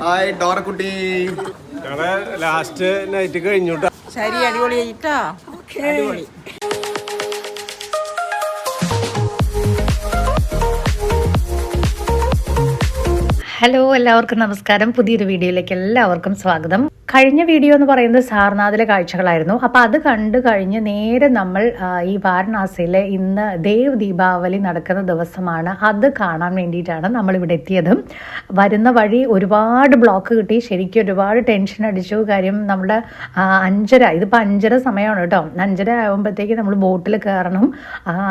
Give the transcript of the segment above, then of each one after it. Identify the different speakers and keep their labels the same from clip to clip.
Speaker 1: Hi ഡോറക്കുട്ടി.
Speaker 2: ഞങ്ങളെ last night കഴിഞ്ഞുട്ടോ.
Speaker 3: ശരി അടിപൊളിയായിട്ടാ അടിപൊളി.
Speaker 4: ഹലോ എല്ലാവർക്കും നമസ്കാരം. പുതിയൊരു വീഡിയോയിലേക്ക് എല്ലാവർക്കും സ്വാഗതം. കഴിഞ്ഞ വീഡിയോ എന്ന് പറയുന്നത് സാർനാഥിലെ കാഴ്ചകളായിരുന്നു. അപ്പോൾ അത് കണ്ടു കഴിഞ്ഞ് നേരെ നമ്മൾ ഈ വാരണാസിയിലെ ഇന്ന് ദേവ് ദീപാവലി നടക്കുന്ന ദിവസമാണ്. അത് കാണാൻ വേണ്ടിയിട്ടാണ് നമ്മൾ ഇവിടെ എത്തിയത്. വരുന്ന വഴി ഒരുപാട് ബ്ലോക്ക് കിട്ടി. ശരിക്കും ഒരുപാട് ടെൻഷൻ അടിച്ചു. കാര്യം നമ്മുടെ അഞ്ചര ഇതിപ്പോൾ അഞ്ചര സമയമാണ് കേട്ടോ. അഞ്ചര ആകുമ്പോഴത്തേക്ക് നമ്മൾ ബോട്ടിൽ കയറണം.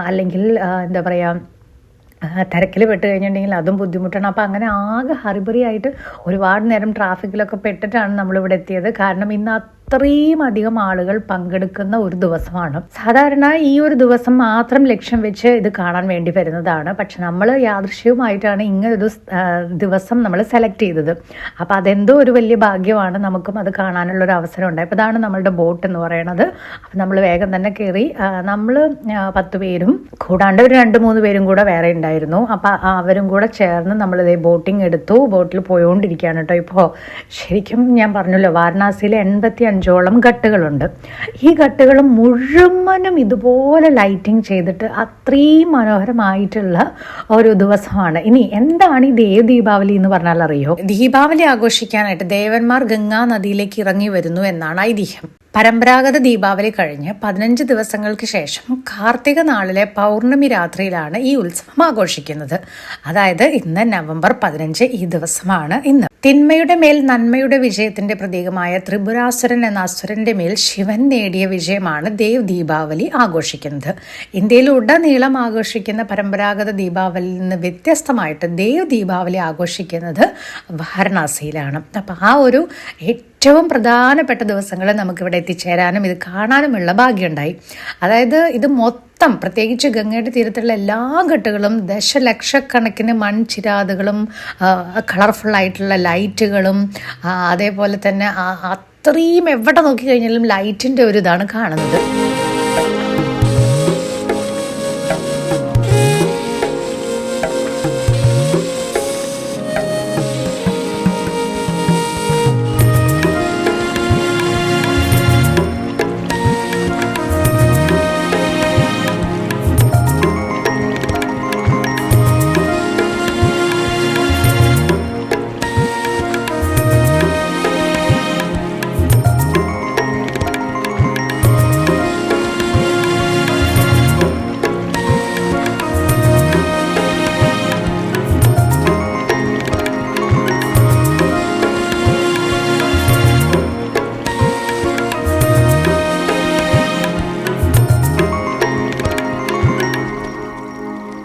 Speaker 4: അല്ലെങ്കിൽ എന്താ പറയുക തിരക്കിൽ പെട്ട് കഴിഞ്ഞിട്ടുണ്ടെങ്കിൽ അതും ബുദ്ധിമുട്ടാണ്. അപ്പോൾ അങ്ങനെ ആകെ ഹറിബറി ആയിട്ട് ഒരുപാട് നേരം ട്രാഫിക്കിലൊക്കെ പെട്ടിട്ടാണ് നമ്മളിവിടെ എത്തിയത്. കാരണം ഇന്ന് അത്രയും അധികം ആളുകൾ പങ്കെടുക്കുന്ന ഒരു ദിവസമാണ്. സാധാരണ ഈ ഒരു ദിവസം മാത്രം ലക്ഷ്യം വെച്ച് ഇത് കാണാൻ വേണ്ടി വരുന്നതാണ്. പക്ഷെ നമ്മൾ യാദൃശ്യവുമായിട്ടാണ് ഇങ്ങനൊരു ദിവസം നമ്മൾ സെലക്ട് ചെയ്തത്. അപ്പോൾ അതെന്തോ ഒരു വലിയ ഭാഗ്യമാണ് നമുക്കും അത് കാണാനുള്ള ഒരു അവസരം ഉണ്ടായി അപ്പോൾ ഇതാണ് നമ്മളുടെ ബോട്ട് എന്ന് പറയുന്നത് അപ്പോൾ നമ്മൾ വേഗം തന്നെ കയറി നമ്മൾ പത്ത് പേരും കൂടാണ്ട് ഒരു രണ്ട് മൂന്ന് പേരും കൂടെ വേറെ ഉണ്ടായിരുന്നു. അപ്പോൾ അവരും കൂടെ ചേർന്ന് നമ്മൾ ഇതേ ബോട്ടിംഗ് എടുത്തു. ബോട്ടിൽ പോയോണ്ടിരിക്കുകയാണ് കേട്ടോ ഇപ്പോൾ ശരിക്കും ഞാൻ പറഞ്ഞല്ലോ വാരണാസിയിൽ എൺപത്തി അഞ്ചോളം ഘട്ടുകളുണ്ട്. ഈ ഘട്ടുകൾ മുഴുവനും ഇതുപോലെ ലൈറ്റിംഗ് ചെയ്തിട്ട് അത്രയും മനോഹരമായിട്ടുള്ള ഒരു ദിവസമാണ്. ഇനി എന്താണ് ഈ ദേവ് ദീപാവലി എന്ന് പറഞ്ഞാൽ അറിയോ? ദീപാവലി ആഘോഷിക്കാനായിട്ട് ദേവന്മാർ ഗംഗാ നദിയിലേക്ക് ഇറങ്ങി വരുന്നു എന്നാണ് ഐതിഹ്യം. പരമ്പരാഗത ദീപാവലി കഴിഞ്ഞ് പതിനഞ്ച് ദിവസങ്ങൾക്ക് ശേഷം കാർത്തിക നാളിലെ പൗർണമി രാത്രിയിലാണ് ഈ ഉത്സവം ആഘോഷിക്കുന്നത്. അതായത് ഇന്ന് നവംബർ പതിനഞ്ച് ഈ ദിവസമാണ് ഇന്ന്. തിന്മയുടെ മേൽ നന്മയുടെ വിജയത്തിന്റെ പ്രതീകമായ ത്രിപുരാസുരൻ എന്ന അസുരന്റെ മേൽ ശിവൻ നേടിയ വിജയമാണ് ദേവ് ദീപാവലി ആഘോഷിക്കുന്നത്. ഇന്ത്യയിൽ ഉടനീളം ആഘോഷിക്കുന്ന പരമ്പരാഗത ദീപാവലിയിൽ നിന്ന് വ്യത്യസ്തമായിട്ട് ദേവ് ദീപാവലി ആഘോഷിക്കുന്നത് വാരണാസിയിലാണ്. അപ്പം ആ ഒരു ഏറ്റവും പ്രധാനപ്പെട്ട ദിവസങ്ങൾ നമുക്കിവിടെ എത്തിച്ചേരാനും ഇത് കാണാനുമുള്ള ഭാഗ്യമുണ്ടായി. അതായത് ഇത് മൊത്തം പ്രത്യേകിച്ച് ഗംഗയുടെ തീരത്തുള്ള എല്ലാ ഘട്ടുകളും ദശലക്ഷക്കണക്കിന് മൺചിരാതുകളും കളർഫുൾ ആയിട്ടുള്ള ലൈറ്റുകളും അതേപോലെ തന്നെ അത്രയും എവിടെ നോക്കിക്കഴിഞ്ഞാലും ലൈറ്റിന്റെ ഒരു ഇതാണ് കാണുന്നത്.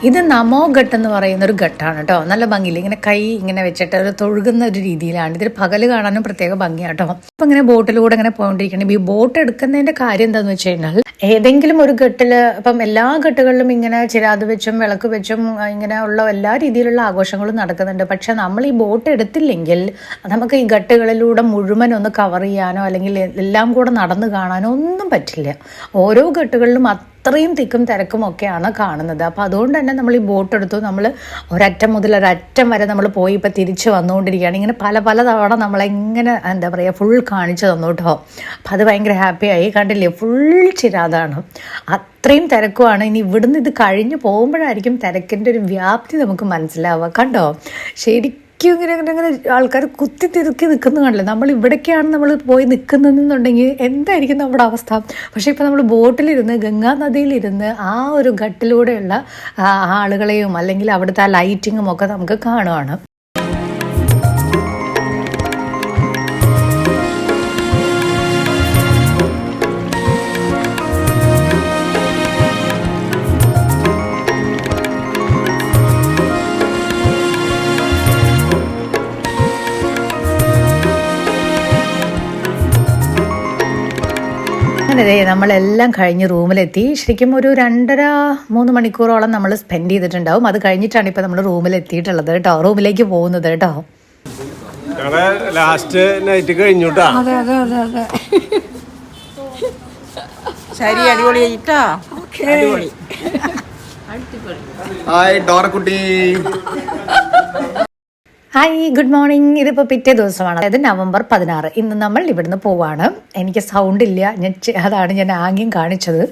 Speaker 4: ഇത് നമോ ഘട്ട് എന്ന് പറയുന്ന ഒരു ഘട്ടാണ് കേട്ടോ. നല്ല ഭംഗിയില്ല? ഇങ്ങനെ കൈ ഇങ്ങനെ വെച്ചിട്ട് ഒരു തൊഴുകുന്ന ഒരു രീതിയിലാണ്. ഇതിൽ പകൽ കാണാനും പ്രത്യേക ഭംഗിയാണ് കേട്ടോ. അപ്പൊ ഇങ്ങനെ ബോട്ടിലൂടെ ഇങ്ങനെ പോയിക്കൊണ്ടിരിക്കണം ഈ ബോട്ട് എടുക്കുന്നതിന്റെ കാര്യം എന്താണെന്ന് വെച്ച് കഴിഞ്ഞാൽ ഏതെങ്കിലും ഒരു ഘട്ടിൽ ഇപ്പം എല്ലാ ഘട്ടുകളിലും ഇങ്ങനെ ചിരാത് വെച്ചും വിളക്ക് വെച്ചും ഇങ്ങനെ ഉള്ള എല്ലാ രീതിയിലുള്ള ആഘോഷങ്ങളും നടക്കുന്നുണ്ട്. പക്ഷെ നമ്മൾ ഈ ബോട്ട് എടുത്തില്ലെങ്കിൽ നമുക്ക് ഈ ഘട്ടുകളിലൂടെ മുഴുവൻ ഒന്ന് കവർ ചെയ്യാനോ അല്ലെങ്കിൽ എല്ലാം കൂടെ നടന്നു കാണാനോ ഒന്നും പറ്റില്ല. ഓരോ ഘട്ടുകളിലും അത്രയും തിക്കും തിരക്കും ഒക്കെയാണ് കാണുന്നത്. അപ്പോൾ അതുകൊണ്ട് തന്നെ നമ്മൾ ഈ ബോട്ട് എടുത്തു. നമ്മൾ ഒരറ്റം മുതൽ ഒരറ്റം വരെ നമ്മൾ പോയി ഇപ്പോൾ തിരിച്ച് വന്നുകൊണ്ടിരിക്കുകയാണ്. ഇങ്ങനെ പല പല തവണ നമ്മളെങ്ങനെ എന്താ പറയുക ഫുൾ കാണിച്ചു തന്നു കേട്ടോ. അപ്പം അത് ഭയങ്കര ഹാപ്പിയായി കണ്ടില്ലേ? ഫുൾ ചിരാതാണ്. അത്രയും തിരക്കുമാണ് ഇനി ഇവിടുന്ന് ഇത് കഴിഞ്ഞ് പോകുമ്പോഴായിരിക്കും തിരക്കിന്റെ ഒരു വ്യാപ്തി നമുക്ക് മനസ്സിലാവുക. കണ്ടോ? ശരിക്കും ഇങ്ങനെ അങ്ങനെ ഇങ്ങനെ ആൾക്കാർ കുത്തി തിരുക്കി നിൽക്കുന്ന കാണില്ല നമ്മൾ ഇവിടേക്കാണ് നമ്മൾ പോയി നിൽക്കുന്നതെന്നുണ്ടെങ്കിൽ എന്തായിരിക്കും നമ്മുടെ അവസ്ഥ? പക്ഷേ ഇപ്പോൾ നമ്മൾ ബോട്ടിലിരുന്ന് ഗംഗാ നദിയിലിരുന്ന് ആ ഒരു ഘട്ടിലൂടെയുള്ള ആളുകളെയും അല്ലെങ്കിൽ അവിടുത്തെ ആ ലൈറ്റിങ്ങും ഒക്കെ നമുക്ക് കാണുവാണ്. അങ്ങനെ ദേ നമ്മളെല്ലാം കഴിഞ്ഞ് റൂമിലെത്തി. ശരിക്കും ഒരു രണ്ടര മൂന്ന് മണിക്കൂറോളം നമ്മൾ സ്പെൻഡ് ചെയ്തിട്ടുണ്ടാവും. അത് കഴിഞ്ഞിട്ടാണ് ഇപ്പോൾ നമ്മൾ റൂമിലെത്തിയിട്ടുള്ളത് കേട്ടോ. റൂമിലേക്ക് പോകുന്നത് കേട്ടോ.
Speaker 2: ലാസ്റ്റ് നൈറ്റ് കഴിഞ്ഞുട്ടാ.
Speaker 3: അതെ അതെ അതെ അതെ. ശരി അടിപൊളിയായിട്ടാ അടിപൊളി.
Speaker 1: ഹായ് ഡോറക്കുട്ടി.
Speaker 4: ഹായ് ഗുഡ് മോർണിംഗ് ഇതിപ്പോൾ പിറ്റേ ദിവസമാണ്. അതായത് നവംബർ പതിനാറ്. ഇന്ന് നമ്മൾ ഇവിടുന്ന് പോവാണ്. എനിക്ക് സൗണ്ട് ഇല്ല. ഞാൻ അതാണ് ഞാൻ ആംഗ്യം കാണിച്ചത്.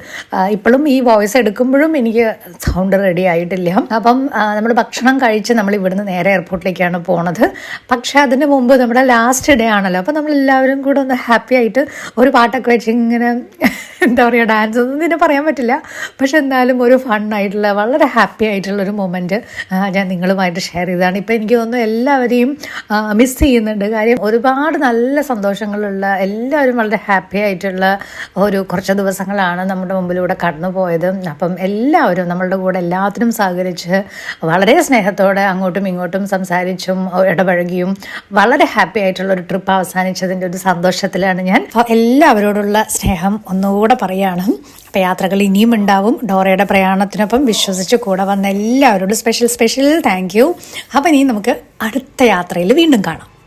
Speaker 4: ഇപ്പോഴും ഈ വോയിസ് എടുക്കുമ്പോഴും എനിക്ക് സൗണ്ട് റെഡി ആയിട്ടില്ല. അപ്പം നമ്മൾ ഭക്ഷണം കഴിച്ച് നമ്മൾ ഇവിടുന്ന് നേരെ എയർപോർട്ടിലേക്കാണ് പോണത്. പക്ഷേ അതിന് മുമ്പ് നമ്മുടെ ലാസ്റ്റ് ഡേ ആണല്ലോ. അപ്പം നമ്മൾ എല്ലാവരും കൂടെ ഒന്ന് ഹാപ്പി ആയിട്ട് ഒരു പാട്ടൊക്കെ വെച്ച് ഇങ്ങനെ എന്താ പറയുക ഡാൻസ് ഒന്നും ഇതിനെ പറയാൻ പറ്റില്ല. പക്ഷെ എന്തായാലും ഒരു ഫണ്ണായിട്ടുള്ള വളരെ ഹാപ്പി ആയിട്ടുള്ള ഒരു മൊമെന്റ് ഞാൻ നിങ്ങളുമായിട്ട് ഷെയർ ചെയ്തതാണ്. ഇപ്പോൾ എനിക്ക് തോന്നുന്നു എല്ലാവരെയും മിസ് ചെയ്യുന്നുണ്ട്. കാര്യം ഒരുപാട് നല്ല സന്തോഷങ്ങളുള്ള എല്ലാവരും വളരെ ഹാപ്പി ആയിട്ടുള്ള ഒരു കുറച്ച് ദിവസങ്ങളാണ് നമ്മുടെ മുമ്പിലൂടെ കടന്നു പോയത് അപ്പം എല്ലാവരും നമ്മളുടെ കൂടെ എല്ലാത്തിനും സഹകരിച്ച് വളരെ സ്നേഹത്തോടെ അങ്ങോട്ടും ഇങ്ങോട്ടും സംസാരിച്ചും ഇടപഴകിയും വളരെ ഹാപ്പി ആയിട്ടുള്ള ഒരു ട്രിപ്പ് അവസാനിച്ചതിന്റെ ഒരു സന്തോഷത്തിലാണ് ഞാൻ. എല്ലാവരോടുള്ള സ്നേഹം ഒന്നുകൂടെ പറയാണ്. അപ്പോൾ യാത്രകൾ ഇനിയും ഉണ്ടാവും. ഡോറയുടെ പ്രയാണത്തിനൊപ്പം വിശ്വസിച്ച് കൂടെ വന്ന എല്ലാവരോടും സ്പെഷ്യൽ സ്പെഷ്യൽ താങ്ക് യു അപ്പോൾ ഇനി നമുക്ക് അടുത്ത യാത്രയിൽ വീണ്ടും കാണാം.